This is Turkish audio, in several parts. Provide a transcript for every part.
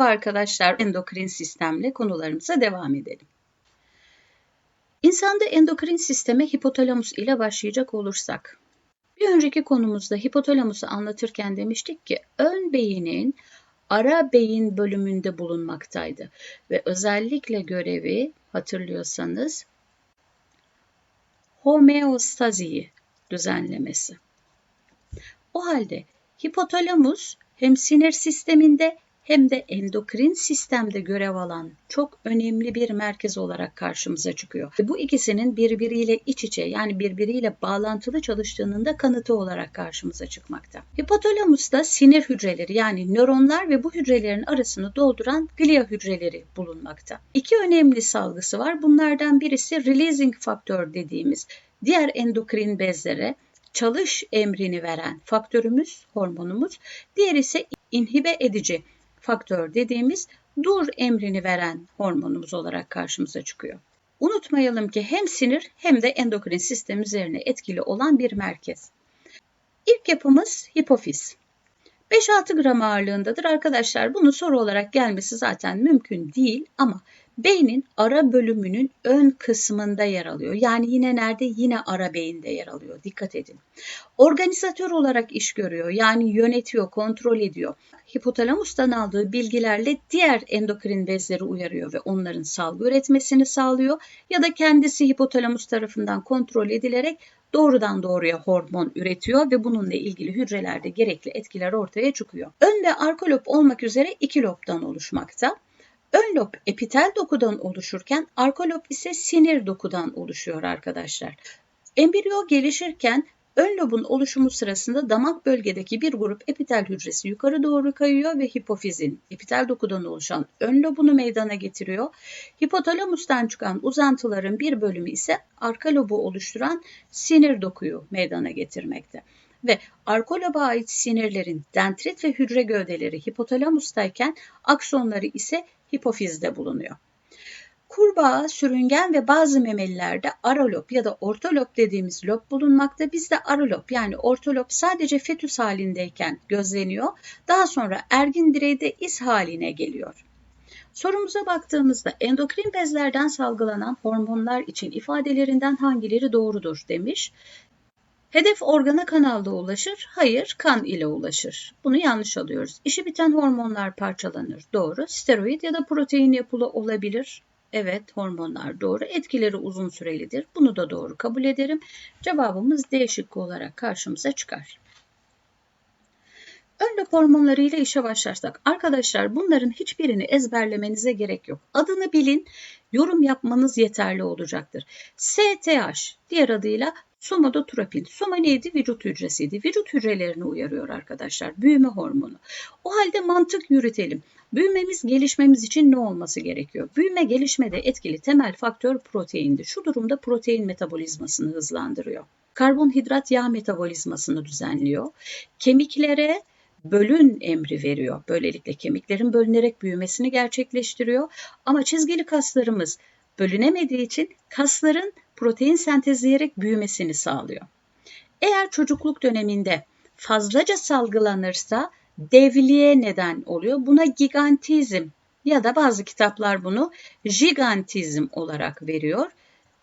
Merhaba arkadaşlar, endokrin sistemle konularımıza devam edelim. İnsanda endokrin sisteme hipotalamus ile başlayacak olursak, bir önceki konumuzda hipotalamusu anlatırken demiştik ki ön beynin ara beyin bölümünde bulunmaktaydı ve özellikle görevi hatırlıyorsanız homeostaziyi düzenlemesi. O halde hipotalamus hem sinir sisteminde hem de endokrin sistemde görev alan çok önemli bir merkez olarak karşımıza çıkıyor. Bu ikisinin birbiriyle iç içe yani birbiriyle bağlantılı çalıştığının da kanıtı olarak karşımıza çıkmakta. Hipotalamusta sinir hücreleri yani nöronlar ve bu hücrelerin arasını dolduran glia hücreleri bulunmakta. İki önemli salgısı var. Bunlardan birisi releasing faktör dediğimiz diğer endokrin bezlere çalış emrini veren faktörümüz, hormonumuz. Diğer ise inhibe edici faktör dediğimiz dur emrini veren hormonumuz olarak karşımıza çıkıyor. Unutmayalım ki hem sinir hem de endokrin sistem üzerine etkili olan bir merkez. İlk yapımız hipofiz. 5-6 gram ağırlığındadır arkadaşlar. Bunun soru olarak gelmesi zaten mümkün değil ama beynin ara bölümünün ön kısmında yer alıyor. Yani yine nerede? Yine ara beyinde yer alıyor. Dikkat edin. Organizatör olarak iş görüyor. Yani yönetiyor, kontrol ediyor. Hipotalamustan aldığı bilgilerle diğer endokrin bezleri uyarıyor ve onların salgı üretmesini sağlıyor ya da kendisi hipotalamus tarafından kontrol edilerek doğrudan doğruya hormon üretiyor ve bununla ilgili hücrelerde gerekli etkiler ortaya çıkıyor. Ön ve arka lob olmak üzere iki lobdan oluşmakta. Ön lob epitel dokudan oluşurken arka lob ise sinir dokudan oluşuyor arkadaşlar. Embriyo gelişirken ön lobun oluşumu sırasında damak bölgedeki bir grup epitel hücresi yukarı doğru kayıyor ve hipofizin epitel dokudan oluşan ön lobunu meydana getiriyor. Hipotalamustan çıkan uzantıların bir bölümü ise arka lobu oluşturan sinir dokuyu meydana getirmekte ve arka loba ait sinirlerin dendrit ve hücre gövdeleri hipotalamustayken aksonları ise hipofizde bulunuyor. Kurbağa, sürüngen ve bazı memelilerde aralop ya da ortolop dediğimiz lob bulunmakta. Bizde aralop yani ortolop sadece fetüs halindeyken gözleniyor. Daha sonra ergin bireyde iz haline geliyor. Sorumuza baktığımızda endokrin bezlerden salgılanan hormonlar için ifadelerinden hangileri doğrudur demiş. Hedef organa kanalda ulaşır, hayır kan ile ulaşır. Bunu yanlış alıyoruz. İşi biten hormonlar parçalanır, doğru. Steroid ya da protein yapılı olabilir, Evet, hormonlar doğru. Etkileri uzun sürelidir. Bunu da doğru kabul ederim. Cevabımız D şıkkı olarak karşımıza çıkar. Ön lob hormonları ile işe başlarsak arkadaşlar bunların hiçbirini ezberlemenize gerek yok. Adını bilin, yorum yapmanız yeterli olacaktır. STH diğer adıyla somatotropin. Soma neydi? Vücut hücresiydi. Vücut hücrelerini uyarıyor arkadaşlar. Büyüme hormonu. O halde mantık yürütelim. Büyümemiz, gelişmemiz için ne olması gerekiyor? Büyüme, gelişmede etkili temel faktör proteindir. Şu durumda protein metabolizmasını hızlandırıyor. Karbonhidrat yağ metabolizmasını düzenliyor. Kemiklere bölün emri veriyor. Böylelikle kemiklerin bölünerek büyümesini gerçekleştiriyor. Ama çizgili kaslarımız bölünemediği için kasların protein sentezleyerek büyümesini sağlıyor. Eğer çocukluk döneminde fazlaca salgılanırsa devliğe neden oluyor. Buna gigantizm ya da bazı kitaplar bunu jigantizm olarak veriyor.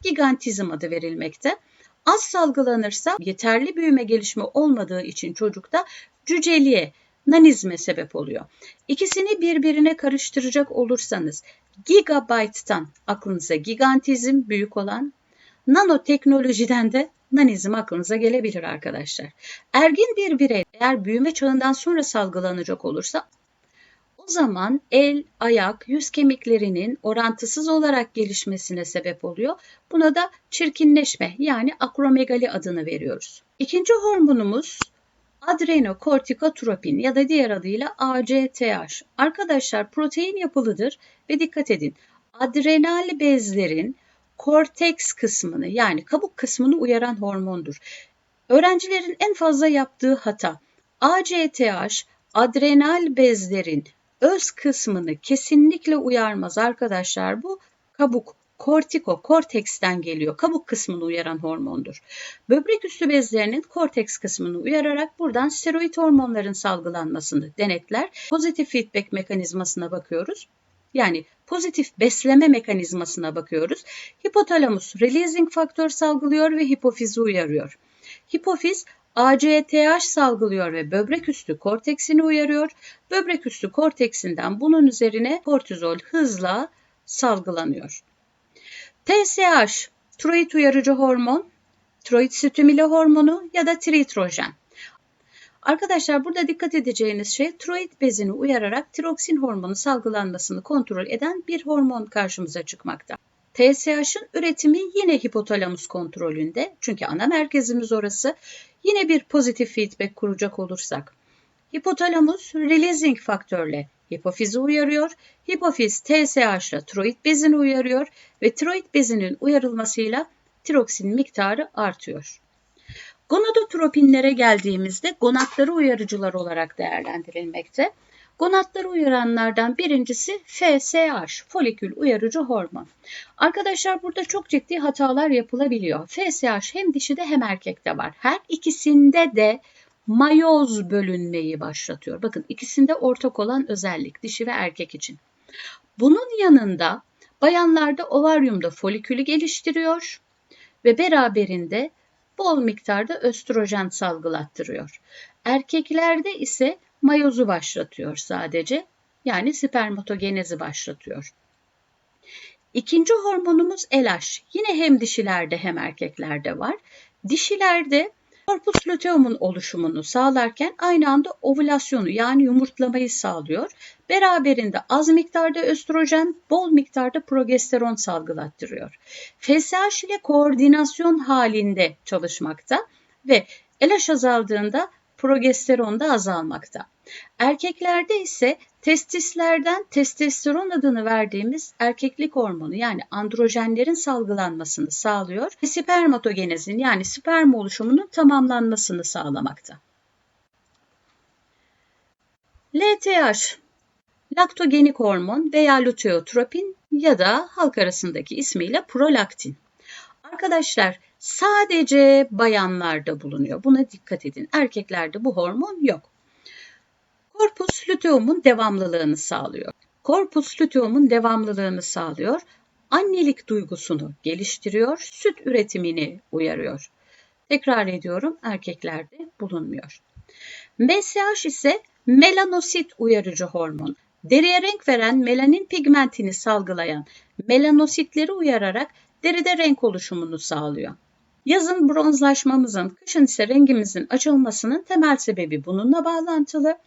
Gigantizm adı verilmekte. Az salgılanırsa yeterli büyüme gelişme olmadığı için çocukta cüceliğe, nanizme sebep oluyor. İkisini birbirine karıştıracak olursanız gigabyte'tan aklınıza gigantizm büyük olan, nanoteknolojiden de nanizm aklınıza gelebilir arkadaşlar. Ergin bir birey eğer büyüme çağından sonra salgılanacak olursa o zaman el, ayak, yüz kemiklerinin orantısız olarak gelişmesine sebep oluyor. Buna da çirkinleşme yani akromegali adını veriyoruz. İkinci hormonumuz adrenokortikotropin ya da diğer adıyla ACTH. Arkadaşlar protein yapılıdır ve dikkat edin adrenal bezlerin korteks kısmını yani kabuk kısmını uyaran hormondur. Öğrencilerin en fazla yaptığı hata ACTH adrenal bezlerin öz kısmını kesinlikle uyarmaz arkadaşlar. Bu kabuk kortiko, korteksten geliyor. Kabuk kısmını uyaran hormondur. Böbrek üstü bezlerinin korteks kısmını uyararak buradan steroid hormonların salgılanmasını denetler. Pozitif feedback mekanizmasına bakıyoruz. Yani pozitif besleme mekanizmasına bakıyoruz. Hipotalamus releasing faktör salgılıyor ve hipofizi uyarıyor. Hipofiz ACTH salgılıyor ve böbrek üstü korteksini uyarıyor. Böbrek üstü korteksinden bunun üzerine kortizol hızla salgılanıyor. TSH, tiroid uyarıcı hormon, tiroid stimüle hormonu ya da tritrojen. Arkadaşlar burada dikkat edeceğiniz şey tiroid bezini uyararak tiroksin hormonu salgılanmasını kontrol eden bir hormon karşımıza çıkmakta. TSH'ın üretimi yine hipotalamus kontrolünde çünkü ana merkezimiz orası. Yine bir pozitif feedback kuracak olursak. Hipotalamus releasing faktörle hipofizi uyarıyor. Hipofiz TSH ile tiroid bezini uyarıyor ve tiroid bezinin uyarılmasıyla tiroksin miktarı artıyor. Gonadotropinlere geldiğimizde gonatları uyarıcılar olarak değerlendirilmekte. Gonatları uyaranlardan birincisi FSH, folikül uyarıcı hormon. Arkadaşlar burada çok ciddi hatalar yapılabiliyor. FSH hem dişide hem erkekte var. Her ikisinde de mayoz bölünmeyi başlatıyor. Bakın ikisinde ortak olan özellik dişi ve erkek için. Bunun yanında bayanlarda ovaryumda folikülü geliştiriyor ve beraberinde bol miktarda östrojen salgılattırıyor. Erkeklerde ise mayozu başlatıyor sadece. Yani spermatogenezi başlatıyor. İkinci hormonumuz LH. Yine hem dişilerde hem erkeklerde var. Dişilerde korpus luteum'un oluşumunu sağlarken aynı anda ovülasyonu yani yumurtlamayı sağlıyor. Beraberinde az miktarda östrojen, bol miktarda progesteron salgılattırıyor. FSH ile koordinasyon halinde çalışmakta ve LH azaldığında progesteron da azalmakta. Erkeklerde ise testislerden testosteron adını verdiğimiz erkeklik hormonu yani androjenlerin salgılanmasını sağlıyor ve spermatogenezin yani sperm oluşumunun tamamlanmasını sağlamakta. LTH laktogenik hormon veya luteotropin ya da halk arasındaki ismiyle prolaktin. Arkadaşlar sadece bayanlarda bulunuyor. Buna dikkat edin. Erkeklerde bu hormon yok. Korpus luteumun devamlılığını sağlıyor. Korpus luteumun devamlılığını sağlıyor. Annelik duygusunu geliştiriyor, süt üretimini uyarıyor. Tekrar ediyorum, erkeklerde bulunmuyor. MSH ise melanosit uyarıcı hormon. Deriye renk veren melanin pigmentini salgılayan melanositleri uyararak deride renk oluşumunu sağlıyor. Yazın bronzlaşmamızın, kışın ise rengimizin açılmasının temel sebebi bununla bağlantılı.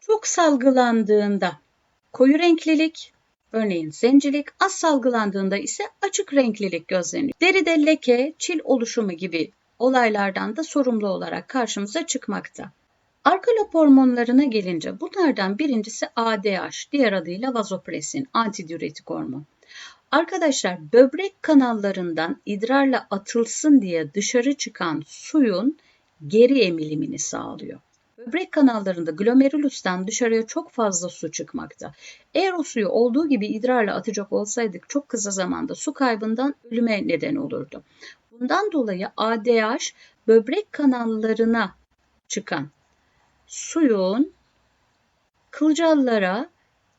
Çok salgılandığında koyu renklilik, örneğin zencilik, az salgılandığında ise açık renklilik gözleniyor. Deride leke, çil oluşumu gibi olaylardan da sorumlu olarak karşımıza çıkmakta. Arka lob hormonlarına gelince bunlardan birincisi ADH, diğer adıyla vazopresin, antidiüretik hormon. Arkadaşlar böbrek kanallarından idrarla atılsın diye dışarı çıkan suyun geri emilimini sağlıyor. Böbrek kanallarında glomerulustan dışarıya çok fazla su çıkmakta. Eğer o suyu olduğu gibi idrarla atacak olsaydık çok kısa zamanda su kaybından ölüme neden olurdu. Bundan dolayı ADH böbrek kanallarına çıkan suyun kılcallara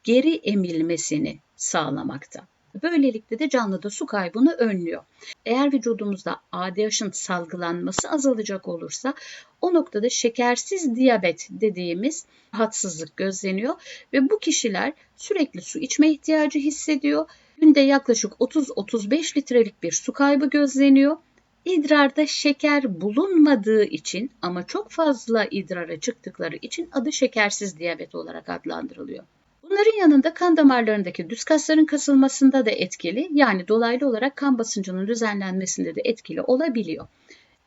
geri emilmesini sağlamakta. Böylelikle de canlıda su kaybını önlüyor. Eğer vücudumuzda ADH'ın salgılanması azalacak olursa o noktada şekersiz diyabet dediğimiz rahatsızlık gözleniyor ve bu kişiler sürekli su içme ihtiyacı hissediyor. Günde yaklaşık 30-35 litrelik bir su kaybı gözleniyor. İdrarda şeker bulunmadığı için ama çok fazla idrara çıktıkları için adı şekersiz diyabet olarak adlandırılıyor. Bunların yanında kan damarlarındaki düz kasların kasılmasında da etkili yani dolaylı olarak kan basıncının düzenlenmesinde de etkili olabiliyor.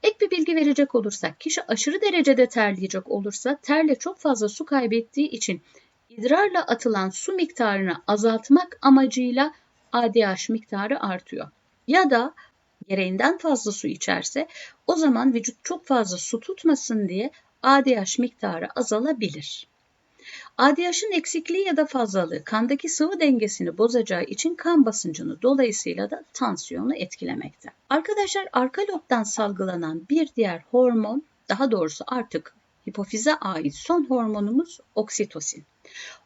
Ek bir bilgi verecek olursak kişi aşırı derecede terleyecek olursa terle çok fazla su kaybettiği için idrarla atılan su miktarını azaltmak amacıyla ADH miktarı artıyor. Ya da gereğinden fazla su içerse o zaman vücut çok fazla su tutmasın diye ADH miktarı azalabilir. ADH'ın eksikliği ya da fazlalığı kandaki sıvı dengesini bozacağı için kan basıncını dolayısıyla da tansiyonu etkilemekte. Arkadaşlar arka lobdan salgılanan bir diğer hormon, daha doğrusu artık hipofize ait son hormonumuz oksitosin.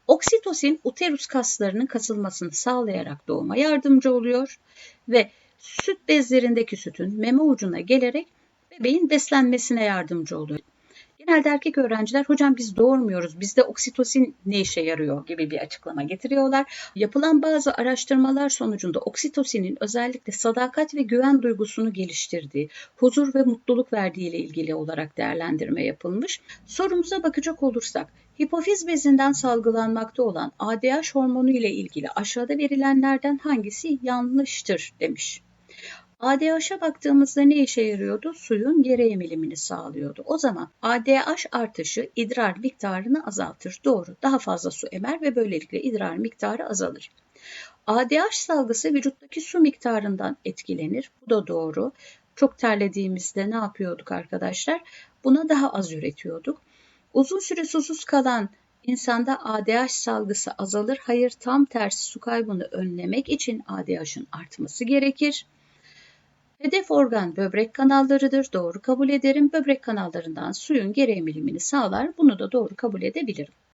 Oksitosin uterus kaslarının kasılmasını sağlayarak doğuma yardımcı oluyor ve süt bezlerindeki sütün meme ucuna gelerek bebeğin beslenmesine yardımcı oluyor. Genelde erkek öğrenciler hocam biz doğurmuyoruz bizde oksitosin ne işe yarıyor gibi bir açıklama getiriyorlar. Yapılan bazı araştırmalar sonucunda oksitosinin özellikle sadakat ve güven duygusunu geliştirdiği, huzur ve mutluluk verdiği ile ilgili olarak değerlendirme yapılmış. Sorumuza bakacak olursak hipofiz bezinden salgılanmakta olan ADH hormonu ile ilgili aşağıda verilenlerden hangisi yanlıştır demiş. ADH'a baktığımızda ne işe yarıyordu? Suyun geri emilimini sağlıyordu. O zaman ADH artışı idrar miktarını azaltır. Doğru. Daha fazla su emer ve böylelikle idrar miktarı azalır. ADH salgısı vücuttaki su miktarından etkilenir. Bu da doğru. Çok terlediğimizde ne yapıyorduk arkadaşlar? Buna daha az üretiyorduk. Uzun süre susuz kalan insanda ADH salgısı azalır. Hayır tam tersi su kaybını önlemek için ADH'ın artması gerekir. Hedef organ böbrek kanallarıdır. Doğru kabul ederim. Böbrek kanallarından suyun geri emilimini sağlar. Bunu da doğru kabul edebilirim.